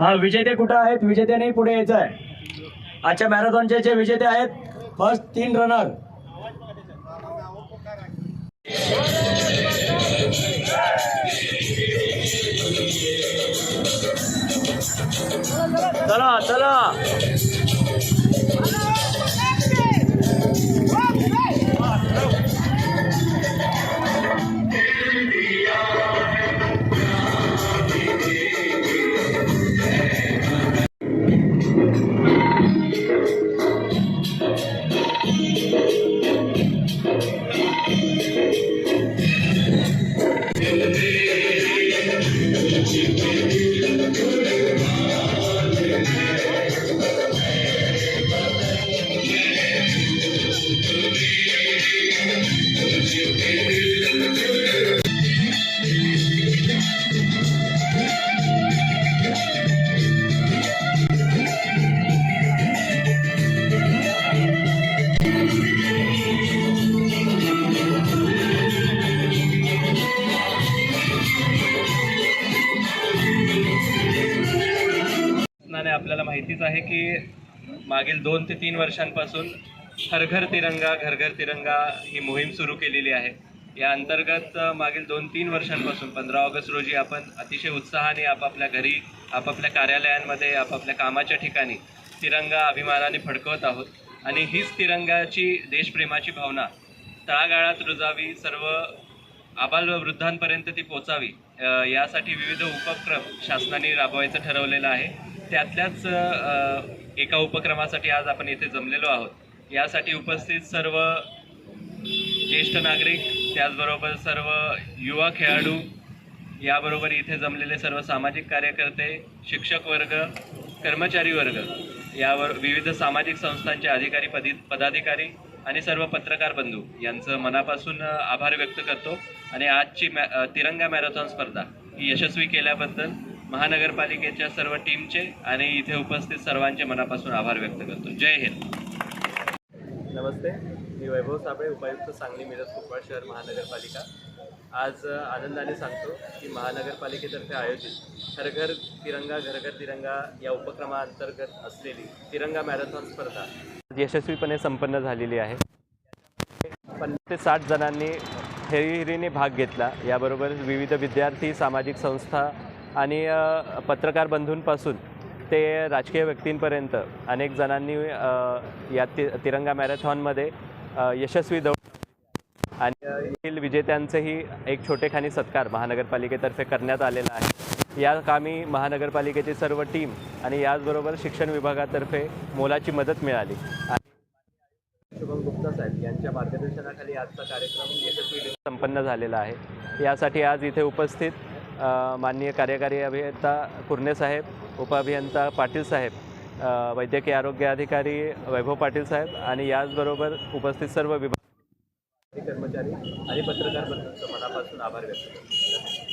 हा विजेते कुठं आहेत? विजेत्याने पुढे यायचं आहे आजच्या मॅरेथॉनचे जे विजेते आहेत फर्स्ट तीन रनर चला चला. Yeah, it's. शासनाने आपल्याला माहितीच आहे की मागील दोन ते तीन वर्षांपासून हर घर तिरंगा घर घर तिरंगा ही मोहीम सुरू केलेली आहे. या अंतर्गत मागील दोन तीन वर्षांपासून पंधरा ऑगस्ट रोजी आपण अतिशय उत्साहाने आपापल्या घरी आपापल्या कार्यालयांमध्ये आपापल्या कामाच्या ठिकाणी तिरंगा अभिमानाने फडकवत आहोत. आणि हीच तिरंगाची देशप्रेमाची भावना तळागाळात रुजावी सर्व आबाल व वृद्धांपर्यंत ती पोचावी यासाठी विविध उपक्रम शासनाने राबवायचं ठरवलेलं आहे. त्यातल्याच एका उपक्रमासाठी आज आपण येथे जमलेलो आहोत. यासाठी उपस्थित सर्व ज्येष्ठ नागरिक त्याचबरोबर सर्व युवा खेळाडू याबरोबर इथे जमलेले सर्व सामाजिक कार्यकर्ते शिक्षक वर्ग कर्मचारी वर्ग यावर विविध सामाजिक संस्थांचे अधिकारी पदी पदाधिकारी आणि सर्व पत्रकार बंधू यांचं मनापासून आभार व्यक्त करतो. आणि आजची मॅ तिरंगा मॅरेथॉन स्पर्धा ही यशस्वी केल्याबद्दल महानगरपालिकेच्या सर्व टीमचे आणि इथे उपस्थित सर्वांचे मनापासून आभार व्यक्त करतो. जय हिंद. नमस्ते मी वैभव साबळे उपायुक्त सांगली मिरज कुपवाड शहर महानगरपालिका. आज आनंदाने सांगतो की महानगरपालिकेतर्फे आयोजित हर घर तिरंगा घर घर तिरंगा या उपक्रमाअंतर्गत असलेली तिरंगा मॅरेथॉन स्पर्धा यशस्वीपणे संपन्न झालेली आहे. पन्नास ते साठ जणांनी हेरिहिरीने भाग घेतला. याबरोबर विविध विद्यार्थी सामाजिक संस्था आणि पत्रकार बंधूंपासून ते राजकीय व्यक्तींपर्यंत अनेक जणांनी या ति तिरंगा मॅरेथॉनमध्ये यशस्वी दौड आणि येथील विजेत्यांचेही एक छोटेखानी सत्कार महानगरपालिकेतर्फे करण्यात आलेला आहे. या कामी महानगरपालिकेची सर्व टीम आणि याचबरोबर शिक्षण विभागातर्फे मोलाची मदत मिळाली. शुभम गुप्ता साहेब यांच्या मार्गदर्शनाखाली आजचा कार्यक्रम यशस्वी संपन्न झालेला आहे. यासाठी आज इथे उपस्थित माननीय कार्यकारी अभियंता कुर्णे साहेब उपअभियंता पाटील साहेब वैद्यकीय आरोग्य अधिकारी वैभव पाटील साहेब आणि याचबरोबर उपस्थित सर्व विभाग कर्मचारी आणि पत्रकार बंधूंचं मनापासून आभार व्यक्त करतो.